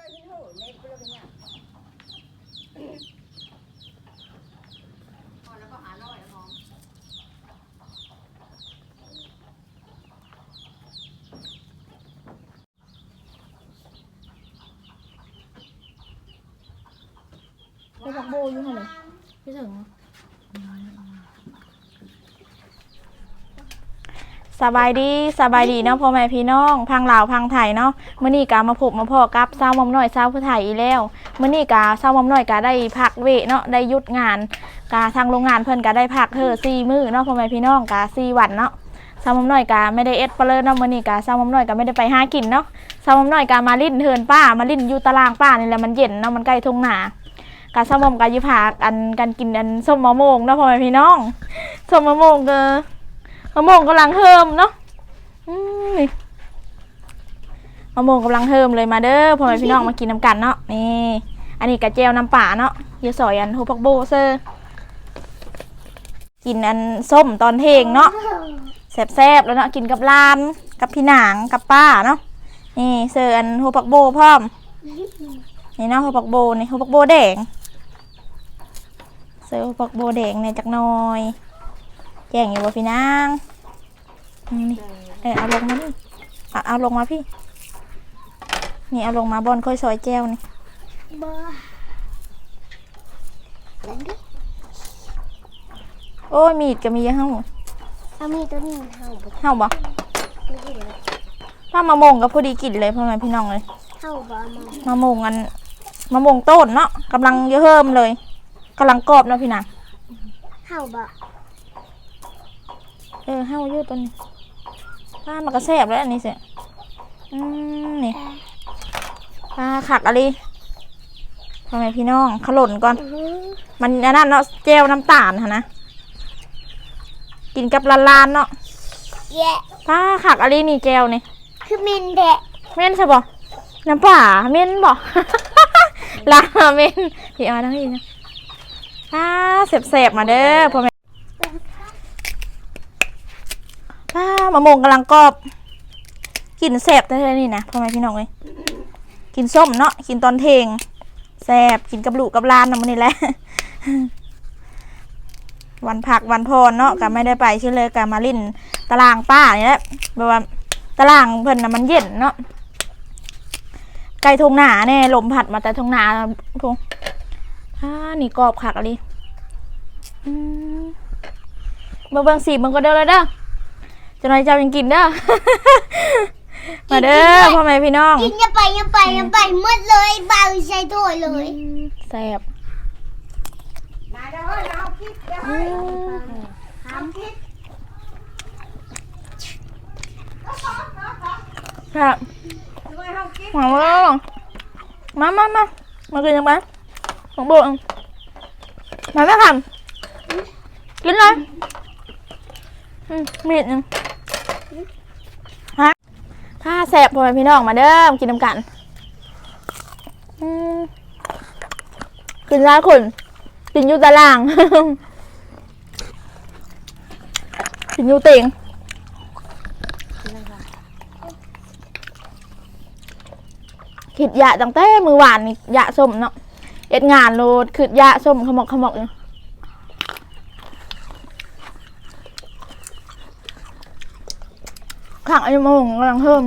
พอแล้วก็หาร้อยมองไปผักโบอยู่หั่นเลยพี่ถึง สบายดีสบายดีเนาะพ่อแม่พี่น้องพังลาวพังไทยเนาะมื้อนี้กามาพบมาพ่อกับสาวมอมน้อยสาผู้ไทยอีแล้วมื้อนี้กาสาวมอมน้อยกาได้พักเวเนาะได้หยุดงานกาทางโรงงานเพิ่นกาได้พักเธอสี่มือเนาะพ่อแม่พี่น้องกาสี่วันเนาะสาวมอมน้อยกาไม่ได้เอ็ดเปเลยเนาะมื้อนี้กาสาวมอมน้อยกาไม่ได้ไปหากินเนาะสาวมอมน้อยกามาลิ้นเทินป้ามาลิ้นอยู่ตารางป้านี่แหละมันเย็นเนาะมันใกล้ทุ่งนากาสามอมกายิพาอันกันกินอันส้มมะม่วงเนาะพ่อแม่พี่น้องส้มมะม่วงก็ มะม่วงกำลังเฮิมเนาะอืมนี่มะม่วงกำลังเฮิมเลยมาเด้อพ่อแม่พี่น้องมากินน้ำกันเนาะนี่ อันนี้กระเจียวน้ำป่าเนาะเยาสอยอันโฮปักโบเซอร์กินอันส้มตอนเทงเนาะแซ่บๆแล้วเนาะกินกับลานกับพี่นางกับป้าเนาะนี่เซอร์อันโฮปักโบพร้อมนี่เนาะโฮปักโบนี่โฮปักโบแดงเซอร์โฮปักโบแดงเนี่ยจักหน่อยแจ้งอยู่ว่าพี่นาง นี่เออเอาลงมานี่เอาเอาลงมาพี่ นี่เอาลงมาบอนค่อยซอยแจ้วนี่บ้านั่นดิโอ้ยมีดก็มีเฮ้าถ้ามีตัวนี้เห่าบ่เฮ้าบ่ไม่ได้เลยถ้ามะมงก็พอดีกินเลยพ่อแม่พี่น้องเลยเห่าบ่มองมะมงอันมะมงต้นเนาะกำลังเยอะเฮิมเลยกำลังกรอบเนาะพี่นางเห่าบ่เออเฮ้าเยอะตัวนี้ ป้ามันก็แซ่บแล้วอันนี้เสียอืมนี่ป้าขักอะไรพ่อแม่พี่น้องขล่นก่อนอื้อหือมันอันนั้นเนาะแจวน้ำตาลค่ะนะกินกับลานลานๆเนาะแย่ป้าขักอะไรนี่แจวนี่คือมินแดะเม่นใช่บ่น้ำป่าเม่นบ่ลาเม่นพี่เอามาทั้งนี้นะป้าแสบๆมาเด้อพ่อแม่ป้า มะม่วงกำลังกรอบกินแสบแท้ๆนี่นะพ่อแม่พี่น้องเลยกินส้มเนาะกินตอนเทงแสบกินกับลูกกับลานนะมันนี่แหละวันผักวันพรเนาะก็ไม่ได้ไปเชื่อเลยก็มาลิ้นตารางป้านี่แหละแบบว่าตารางเพิ่นนะมันเย็นเนาะไก่ทงหนาแน่ลมพัดมาแต่ทงหนาพงอ่านี่กรอบขักอะไรมเบิ่งเบิ่งสีมันก็เด้อเลยเด้อ จะนายเจ้ายังกินเด้อ มาเด้อพ่อแม่พี่น้องกินอย่าไปอย่าไปอย่าไปหมดเลยเบาใส่ถ้วยเลยแซ่บมาเด้อเฮ้ยเอาคิดเด้ออืเฮ้ยมทำคิดครับด้วยเฮาคิดหวังว่ามามามามากินยังไงของโบงมาไม่ทำกินเลยอืมมีดหนึงฮะถ้า แซ่บพ่อแม่พี่น้องมาเด้อมากินน้ำกันกินร้ายคนกินอยู่ตาราง กินอยู่เตียงขิดยาตั้งแต่มือหวานนี่ยาส้มเนาะเอ็ดงานโลดขิดยาส้มขมอกขมอกอยู่ขังไอ้มงกำลังเพิ่ม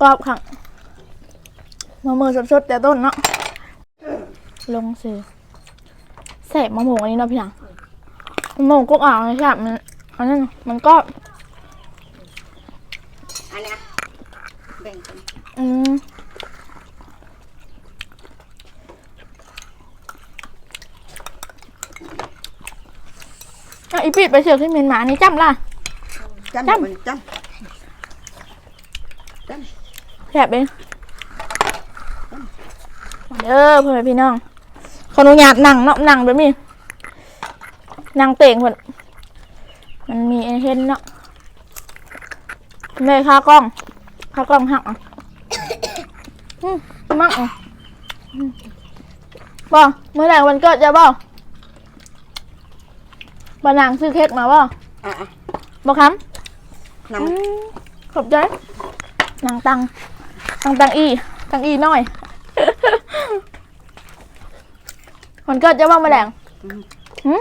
กรอบขังมะม่วงสดๆแต่ต้นเนาะลงซื้อแสบมะม่วงอันนี้เนาะพี่หลังมะม่วงกุ๊กอ่างใช่มันอันนั้นมันก็อันเนี้ยแบ่งกันอืมเอาอีปิดไปเสือกที่เมนหมานี่จำล่ะจำจำ มันจำจำ แผลบเองมาเด้อพ่อแม่พี่น้องขออนุญาตนั่งเนาะนั่งแบบนี้นั่งเต่งเพิ่นมันมีไอ้เห็นเนาะเลยค่ากล้องค่ากล้องหักอะอืมมั่งอะอืมบ่เมื่อไหร่วันเกิดจะบ่บ่นางซื้อเค้กมาบ่อะอะบ่คำนอืมขอบใจนางตังข ตังตังอีตังอีน้อย มันเกิดจะว่ามาแดงหืม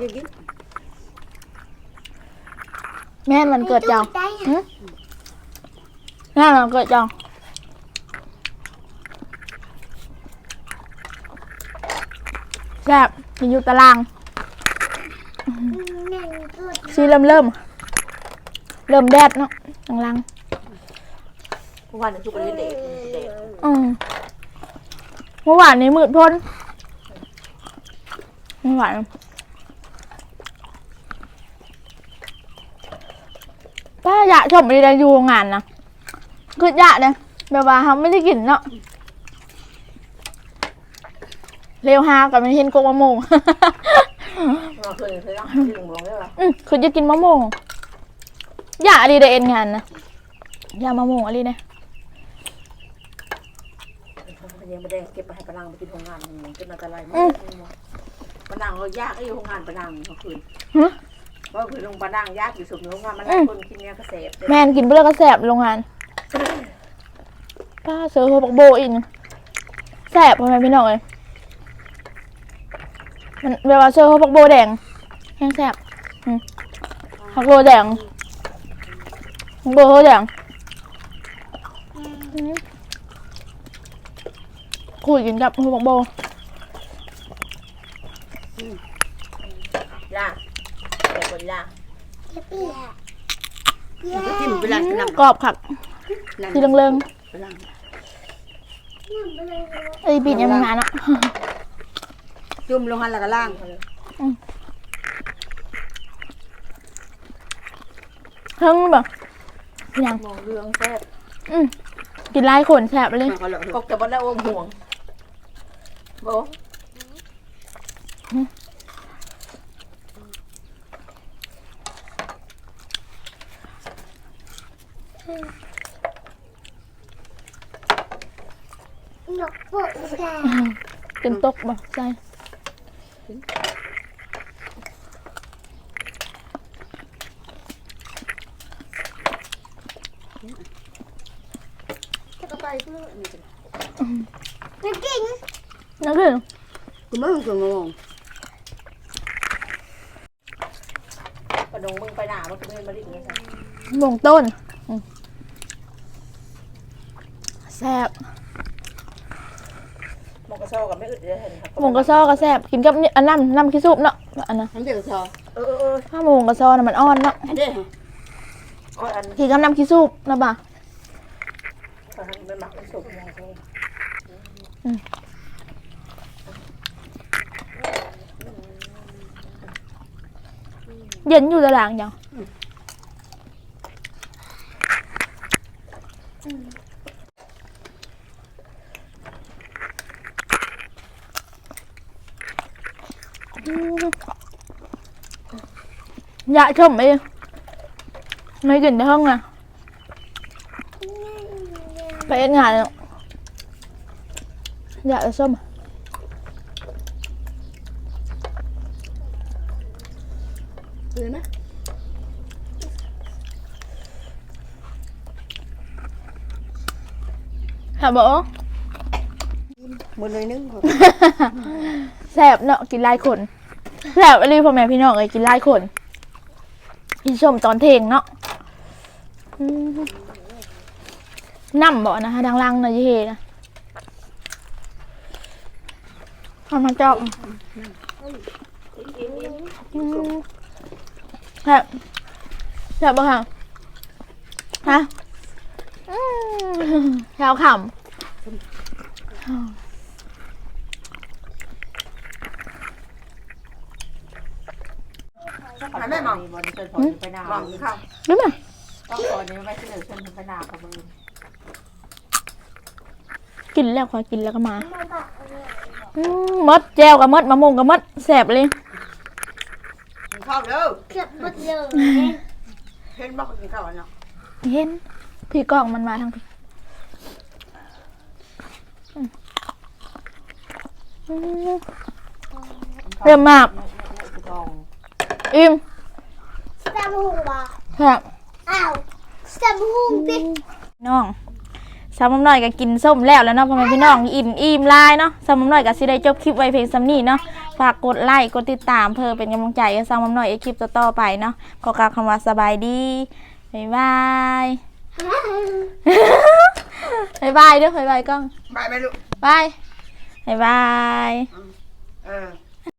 ยืนกินแม่นมันเกิดจังได้หืมแม่นมันเกิดจังแซ่บกินอยู่ตารางแม่งเกิดซีเริ่มเริ่ม เริ่มแดดเนาะกำลังเมื่อวานจุกกันเล่นเด็กเด็กอืมเมื่อวานนี้มืดพ้นเมื่อวานป้าอยากชมอะไรได้อยู่โรงงานนะคืออยากเนี่ยแบบว่าเขาไม่ได้กินเนาะเร็วฮากับมันเห็นกกมะม่วงเราเคยเคยร้องที่หลวงหลวงได้ป่ะอืมคือจะกินมะม่วง อยากอะไรได้เอ็นงานนะอยากมะม่วงอะไรเนี่ยมันยังไม่ได้เก็บไปให้ปนังไปกินโรงงานมันเป็นอะไรมากปนังเรายากไอ้โรงงานปนังเมื่อคืนฮะว่าคือโรงปนังยากอยู่สุดโรงงานมันคนกินเนี้ยกระเสพแมนกินเปลือกกระแสบโรงงานป้าเซอร์โฮบักโบอินแสบทำไมพี่น้องเลยมันเวลาเซอร์โฮบักโบแดงแห้งแสบอืมฮักโบแดง ฮักโบโฮแดงอืมคุยกินกับโฮบักโบล่างแต่คนล่างเปียกจิ้มเวลากินน้ำกรอบขักที่เริงปนังๆไอ้ยปีนยังไม่มาเนาะจุ่มลงหันแล้วก็ล่างเพิ่งแบบ ยังมองเรื่องแซ่บอืมกินไล่ขนแสบเลยกบแต่บนแล้วอมห่วงโบหนกปุ๊บแกเป็นตกบ่ใช่ จะไปเพื่อไม่กินนั่นคือคุณไม่ต้องกินงงกระดงมึงไปหนามันก็ไม่มาดิบเลยสิหมงต้นแซ่บมองกระซ้ากับไม่อึดเลยเห็นครับหมงกระซอก็แซ่บกินกับอันน้ำน้ำขี้ซุปเนาะอันนั้นน้ำเดือดกระซออเออเออถ้าหมงกระซอน่ะมันอ่อนเนาะอันเด้อก็อันกินกับน้ำขี้ซุปนะบ่ะ อันเป็นหมักเป็นสุกอย่างนี้ เย็นอยู่ตารางยังอืมอยากชมเองไม่กินในห้องอะ ไปเอ็ดงานแล้วอยากจะส้ม คือไหม ค่ะบอกมือเลยนึงแสบเนาะกินไล่คนแสบอะไรพ่อแม่พี่น้องเลยกินไล่คนกินส้มตอนเทงเนาะอืมน้ำบ่นะฮะดังลังนะยี่เฮนะทำมาเจ้าอืมแสบแสบบ่ค่ะฮะ อืมแถวขำหาแม่มองบอลเชิญผมไปหน้ามองข้าวรู้ไหมต้องขอนี้ไปเสนอเชิญไปหน้ากับมือกินแล้วคอยกินแล้วก็มาอืมมดแจวกับมดมะม่วงกับมดแสบเลยกินข้าวเด้อเกือบหมดเลยเห็นบอกกินข้าวเนาะเห็น พี่กล้องมันมาทางพี่อืมอืมเริ่มมากกองอิ่มแซ่บหูบ่ครับอ้าวสมหุงติน้องสาวมำน้อยก็กินส้มแล้วแล้วเนาะพ่อแม่พี่น้องอิ่มอิ่มหลายเนาะสาวมำน้อยก็สิได้จบคลิปไว้เพียงสำนี้เนาะฝากกดไลค์กดติดตามเพื่อเป็นกำลังใจให้สาวมำน้อยในคลิปต่อๆไปเนาะขอกล่าวคำว่าสบายดีบ๊ายบาย บ๊ายบายเด้อบ๊ายบา